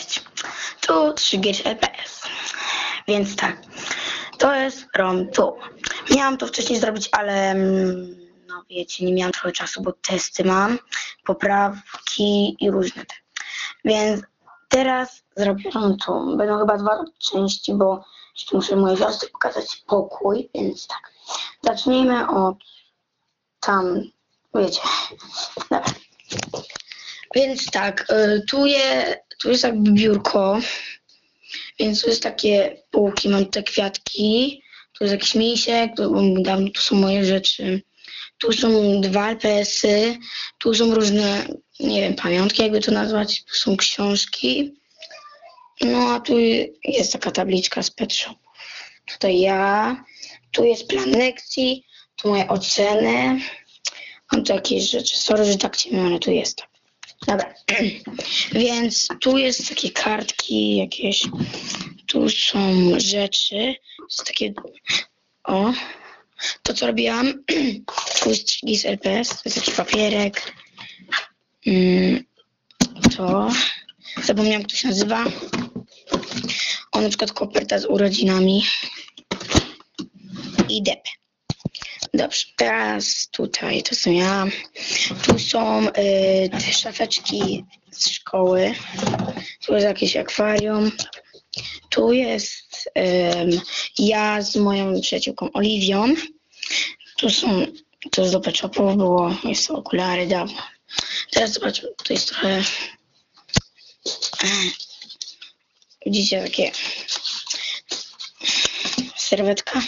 Cześć, tu 3 LPS. Więc tak, to jest ROM tu. Miałam to wcześniej zrobić, ale mm, no wiecie, nie miałam trochę czasu, bo testy mam, poprawki i różne te. Więc teraz zrobię ROM tu. Będą chyba dwa części, bo jeszcze muszę mojej siostrze pokazać pokój, więc tak. Zacznijmy od tam, wiecie. Dobra. Więc tak, y, tu, je, tu jest jakby biurko, więc tu jest takie półki, mam te kwiatki, tu jest jakiś misiek, tu, dawno tu są moje rzeczy, tu są dwa LPS-y, tu są różne, nie wiem, pamiątki jakby to nazwać, tu są książki, no a tu jest taka tabliczka z Pet Shop. Tutaj ja, tu jest plan lekcji, tu moje oceny, mam tu jakieś rzeczy, sorry, że tak ciemno, ale tu jest tak. Dobra, więc tu jest takie kartki jakieś, tu są rzeczy, jest takie, o, to co robiłam, jest GIS LPS, to jest jakiś papierek, mm, to, zapomniałam jak to się nazywa, o na przykład koperta z urodzinami. I dep. Dobrze, teraz tutaj to są ja. Tu są y, te szafeczki z szkoły. Tu jest jakieś akwarium. Tu jest ym, ja z moją przyjaciółką Oliwią. Tu są, to jest do Pet Shopów było, jest okulary dawno. Teraz zobaczmy, to jest trochę... Widzicie takie serwetka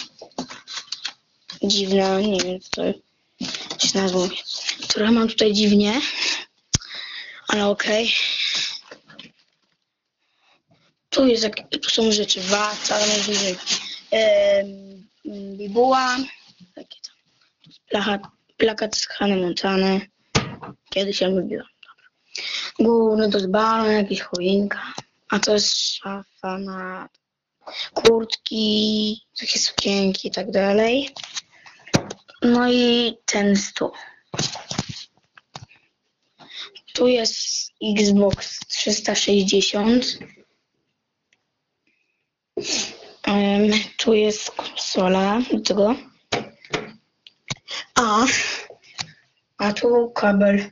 dziwna, nie wiem co się nazwą. Trochę mam tutaj dziwnie, ale okej. Tu jest, tu są rzeczy, waca, najwyżej em, bibuła, takie tam, plakat, plakat z Hannah Montany. Kiedyś ja lubiłam. Główny jest balon, jakaś choinka, a to jest szafa na kurtki, takie sukienki i tak dalej. No i ten stół. Tu jest Xbox 360. Em, tu jest konsola do tego. A, a tu kabel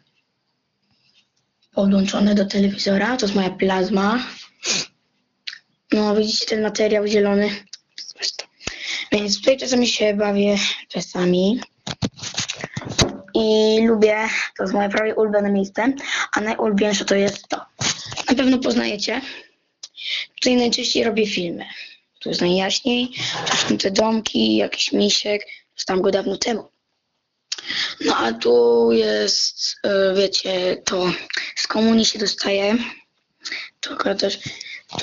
podłączony do telewizora. To jest moja plazma. No, widzicie ten materiał zielony? Więc tutaj czasami się bawię czasami. I lubię, to jest moje prawie ulubione miejsce, a najulubieńsze to jest to. Na pewno poznajecie. Tutaj najczęściej robię filmy. Tu jest najjaśniej, tu są te domki, jakiś misiek, tam go dawno temu. No a tu jest, e, wiecie, to z komunii się dostaje. To też,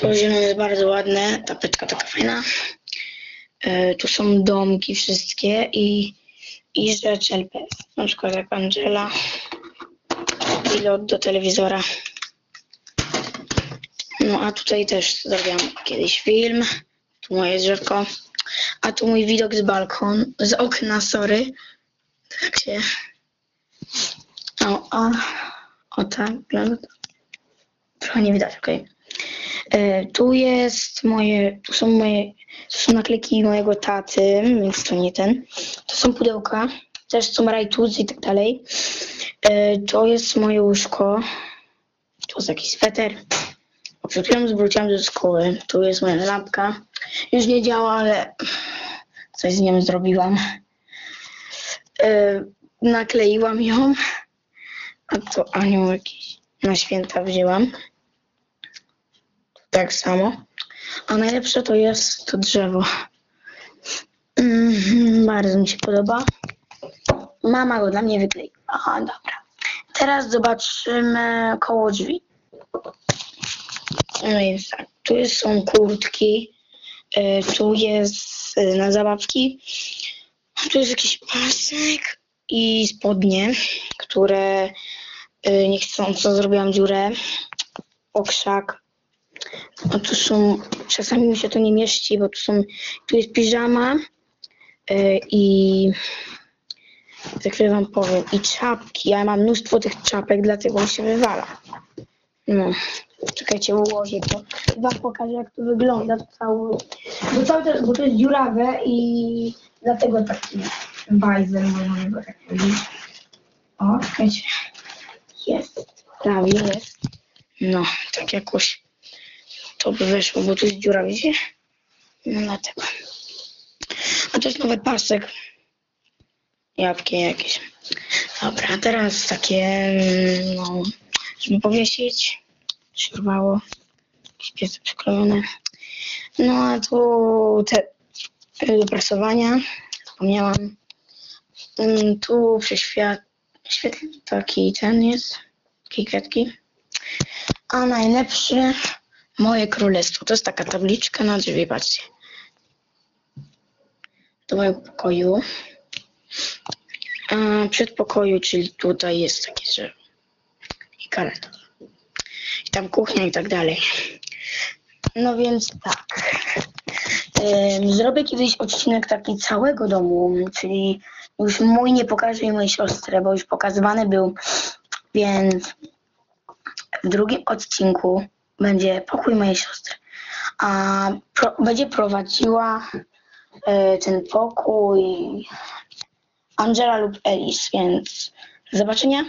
to zielone jest bardzo ładne, tapeczka taka fajna. E, tu są domki wszystkie i, i rzeczy LPS. Na przykład jak Angela. Pilot do telewizora. No a tutaj też zrobiłam kiedyś film. Tu moje drzewko. A tu mój widok z balkon, z okna, sorry. Tak się... O, o, o tak. Trochę nie widać, okej. E, Tu jest moje, tu są moje, to są naklejki mojego taty, więc to nie ten. To są pudełka, też są rajtuzy i tak dalej. E, To jest moje łóżko. Tu jest jakiś sweter. Przed chwilą zwróciłam do szkoły. Tu jest moja lampka. Już nie działa, ale coś z nią zrobiłam. E, Nakleiłam ją. A to anioł jakiś na święta wzięłam tak samo. A najlepsze to jest to drzewo. Mhm, bardzo mi się podoba. Mama go dla mnie wykleiła. Aha, dobra. Teraz zobaczymy koło drzwi. No więc tak, tu są kurtki, y, tu jest y, na zabawki, tu jest jakiś pasek i spodnie, które y, niechcąco zrobiłam dziurę o krzak. No tu są, czasami mi się to nie mieści, bo tu są, tu jest piżama yy, i za chwilę wam powiem, i czapki. Ja mam mnóstwo tych czapek, dlatego on się wywala. No, Czekajcie, ułożę to. Wam pokażę, jak to wygląda. To cały... bo, cały to, bo to jest dziurawe i dlatego taki bajzel, można go tak powiedzieć. O, czekajcie. Jest. Prawie jest. No, tak jakoś to by wyszło, bo tu jest dziura, widzicie? No dlatego. A to jest nowy pasek. Jabłki jakieś. Dobra, teraz takie, mm, no, żeby powiesić. Przerwało. Jakieś przyklejone. No a tu te do prasowania. Zapomniałam. Mm, Tu przeświat... Taki ten jest. Takie kwiatki. A najlepszy moje królestwo. To jest taka tabliczka na drzwi, patrzcie. Do mojego pokoju. A przedpokoju, czyli tutaj jest takie drzewo. I kareta. I tam kuchnia i tak dalej. No więc tak. Zrobię kiedyś odcinek taki całego domu, czyli już mój nie pokażę i mojej siostry, bo już pokazywany był, więc w drugim odcinku będzie pokój mojej siostry. A pro, będzie prowadziła e, ten pokój Angela lub Elis, więc do zobaczenia.